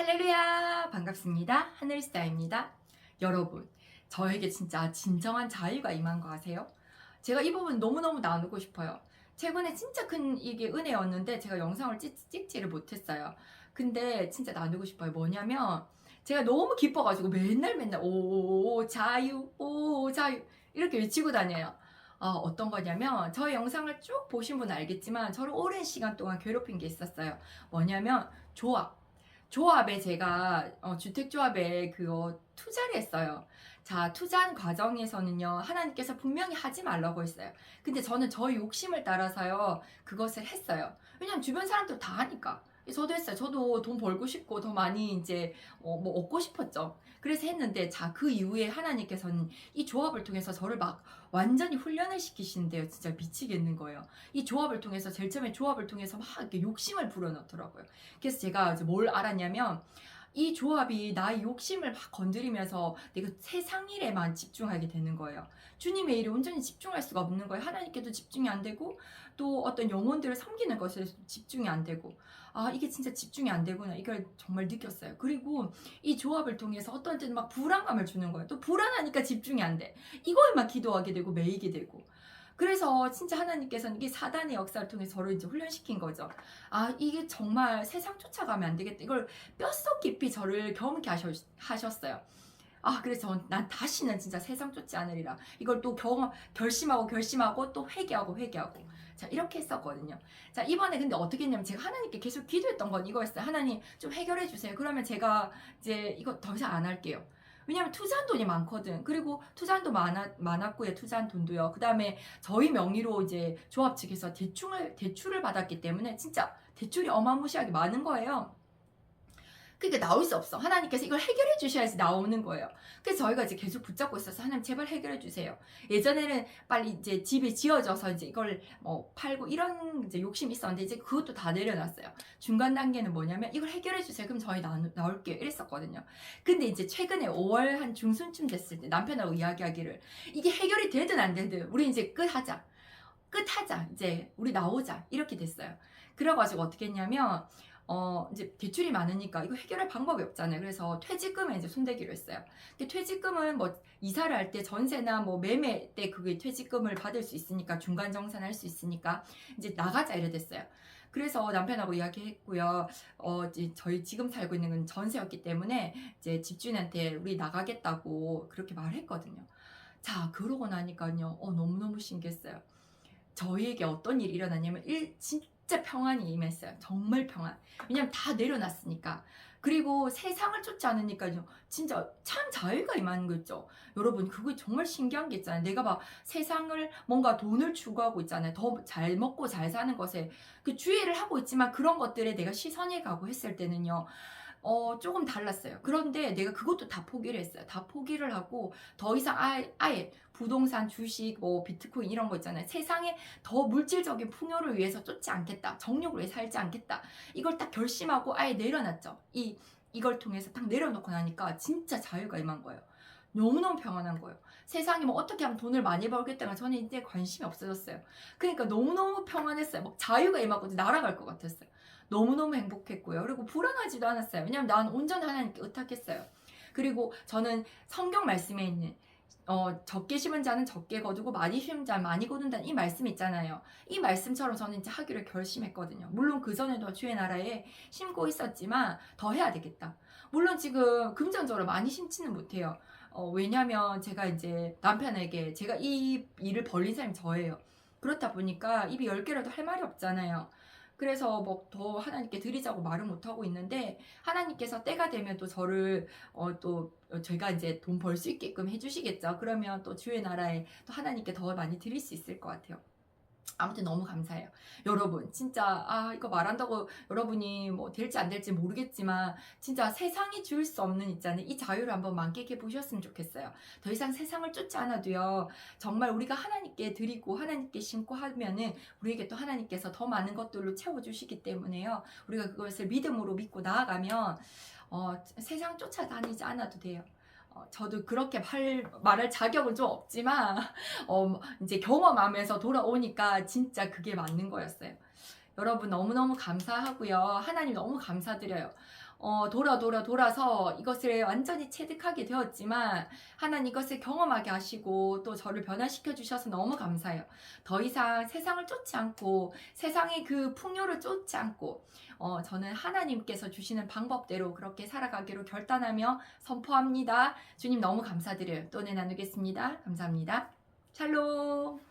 할렐루야 반갑습니다. 하늘스타입니다. 여러분 저에게 진짜 진정한 자유가 임한 거 아세요? 제가 이 부분 너무너무 나누고 싶어요. 최근에 진짜 큰 이게 은혜였는데 제가 영상을 찍, 찍지를 못했어요. 근데 진짜 나누고 싶어요. 뭐냐면 제가 너무 기뻐가지고 맨날 맨날 오 자유 오 자유 이렇게 외치고 다녀요. 어, 어떤 거냐면 저의 영상을 쭉 보신 분은 알겠지만 저를 오랜 시간 동안 괴롭힌 게 있었어요. 뭐냐면 조합 조합에 제가 어, 주택조합에 그거 투자를 했어요. 자, 투자한 과정에서는요, 하나님께서 분명히 하지 말라고 했어요. 근데 저는 저의 욕심을 따라서요, 그것을 했어요. 왜냐면 주변 사람들 다 하니까. 저도 했어요. 저도 돈 벌고 싶고 더 많이 이제 어, 뭐 얻고 싶었죠. 그래서 했는데 자 그 이후에 하나님께서는 이 조합을 통해서 저를 막 완전히 훈련을 시키시는데요. 진짜 미치겠는 거예요. 이 조합을 통해서 제일 처음에 조합을 통해서 막 이렇게 욕심을 불어넣더라고요. 그래서 제가 이제 뭘 알았냐면 이 조합이 나의 욕심을 막 건드리면서 내가 세상 일에만 집중하게 되는 거예요. 주님의 일에 온전히 집중할 수가 없는 거예요. 하나님께도 집중이 안 되고 또 어떤 영혼들을 섬기는 것에 집중이 안 되고 아 이게 진짜 집중이 안 되구나 이걸 정말 느꼈어요. 그리고 이 조합을 통해서 어떤 때는 막 불안감을 주는 거예요. 또 불안하니까 집중이 안 돼. 이거에만 기도하게 되고 매이게 되고 그래서 진짜 하나님께서는 이게 사단의 역사를 통해 저를 이제 훈련시킨 거죠. 아, 이게 정말 세상 쫓아가면 안 되겠다. 이걸 뼛속 깊이 저를 경험케 하셨, 하셨어요. 아, 그래서 전- 난 다시는 진짜 세상 쫓지 않으리라. 이걸 또 경험, 결심하고 결심하고 또 회개하고 회개하고. 자, 이렇게 했었거든요. 자, 이번에 근데 어떻게 했냐면 제가 하나님께 계속 기도했던 건 이거였어요. 하나님 좀 해결해 주세요. 그러면 제가 이제 이거 더 이상 안 할게요. 왜냐면 투자한 돈이 많거든. 그리고 투자한 돈 많아, 많았고요. 투자한 돈도요. 그 다음에 저희 명의로 이제 조합 측에서 대출을, 대출을 받았기 때문에 진짜 대출이 어마무시하게 많은 거예요. 그러니까 나올 수 없어. 하나님께서 이걸 해결해 주셔야지 나오는 거예요. 그래서 저희가 이제 계속 붙잡고 있어서 하나님 제발 해결해 주세요. 예전에는 빨리 이제 집이 지어져서 이제 이걸 뭐 팔고 이런 이제 욕심이 있었는데 이제 그것도 다 내려놨어요. 중간 단계는 뭐냐면 이걸 해결해 주세요. 그럼 저희 나, 나올게요. 이랬었거든요. 근데 이제 최근에 5월 한 중순쯤 됐을 때 남편하고 이야기하기를 이게 해결이 되든 안 되든 우리 이제 끝하자. 끝하자. 이제 우리 나오자. 이렇게 됐어요. 그래가지고 어떻게 했냐면 어, 이제 대출이 많으니까 이거 해결할 방법이 없잖아요. 그래서 퇴직금에 이제 손대기로 했어요. 근데 퇴직금은 뭐 이사를 할 때 전세나 뭐 매매 때 그게 퇴직금을 받을 수 있으니까 중간 정산할 수 있으니까 이제 나가자 이래 됐어요. 그래서 남편하고 이야기했고요. 어, 이제 저희 지금 살고 있는 건 전세였기 때문에 이제 집주인한테 우리 나가겠다고 그렇게 말했거든요. 자, 그러고 나니까요. 어, 너무너무 신기했어요. 저희에게 어떤 일이 일어났냐면 일 진짜 평안이 임했어요. 정말 평안. 왜냐면 다 내려놨으니까. 그리고 세상을 쫓지 않으니까요. 진짜 참 자유가 임하는 거 있죠. 여러분 그거 정말 신기한 게 있잖아요. 내가 막 세상을 뭔가 돈을 추구하고 있잖아요. 더 잘 먹고 잘 사는 것에 그 주의를 하고 있지만 그런 것들에 내가 시선이 가고 했을 때는요. 어, 조금 달랐어요. 그런데 내가 그것도 다 포기를 했어요. 다 포기를 하고 더 이상 아예, 아예 부동산, 주식, 뭐 비트코인 이런 거 있잖아요. 세상에 더 물질적인 풍요를 위해서 쫓지 않겠다. 정욕을 위해 살지 않겠다. 이걸 딱 결심하고 아예 내려놨죠. 이 이걸 통해서 딱 내려놓고 나니까 진짜 자유가 임한 거예요. 너무너무 평안한 거예요. 세상에 뭐 어떻게 하면 돈을 많이 벌겠다가 저는 이제 관심이 없어졌어요. 그러니까 너무너무 평안했어요. 막 자유가 임하고 날아갈 것 같았어요. 너무너무 행복했고요. 그리고 불안하지도 않았어요. 왜냐면 난 온전 하나님께 의탁했어요. 그리고 저는 성경 말씀에 있는 어, 적게 심은 자는 적게 거두고 많이 심은 자는 많이 거둔다는 이 말씀 있잖아요. 이 말씀처럼 저는 이제 하기로 결심했거든요. 물론 그 전에도 주의 나라에 심고 있었지만 더 해야 되겠다. 물론 지금 금전적으로 많이 심지는 못해요. 어, 왜냐면 제가 이제 남편에게 제가 이 일을 벌린 사람이 저예요. 그렇다 보니까 입이 열 개라도 할 말이 없잖아요. 그래서 뭐 더 하나님께 드리자고 말을 못 하고 있는데 하나님께서 때가 되면 또 저를 어 또 제가 이제 돈 벌 수 있게끔 해주시겠죠. 그러면 또 주의 나라에 또 하나님께 더 많이 드릴 수 있을 것 같아요. 아무튼 너무 감사해요. 여러분, 진짜, 아, 이거 말한다고 여러분이 뭐 될지 안 될지 모르겠지만, 진짜 세상이 줄 수 없는 있잖아요. 이 자유를 한번 만끽해 보셨으면 좋겠어요. 더 이상 세상을 쫓지 않아도요, 정말 우리가 하나님께 드리고, 하나님께 심고 하면은, 우리에게 또 하나님께서 더 많은 것들로 채워주시기 때문에요. 우리가 그것을 믿음으로 믿고 나아가면, 어, 세상 쫓아다니지 않아도 돼요. 어, 저도 그렇게 말, 말할 자격은 좀 없지만, 어, 이제 경험하면서 돌아오니까 진짜 그게 맞는 거였어요. 여러분 너무너무 감사하고요. 하나님 너무 감사드려요. 어, 돌아 돌아 돌아서 이것을 완전히 체득하게 되었지만 하나님 이것을 경험하게 하시고 또 저를 변화시켜 주셔서 너무 감사해요. 더 이상 세상을 쫓지 않고 세상의 그 풍요를 쫓지 않고 어, 저는 하나님께서 주시는 방법대로 그렇게 살아가기로 결단하며 선포합니다. 주님 너무 감사드려요. 또내 나누겠습니다. 감사합니다. 샬롬.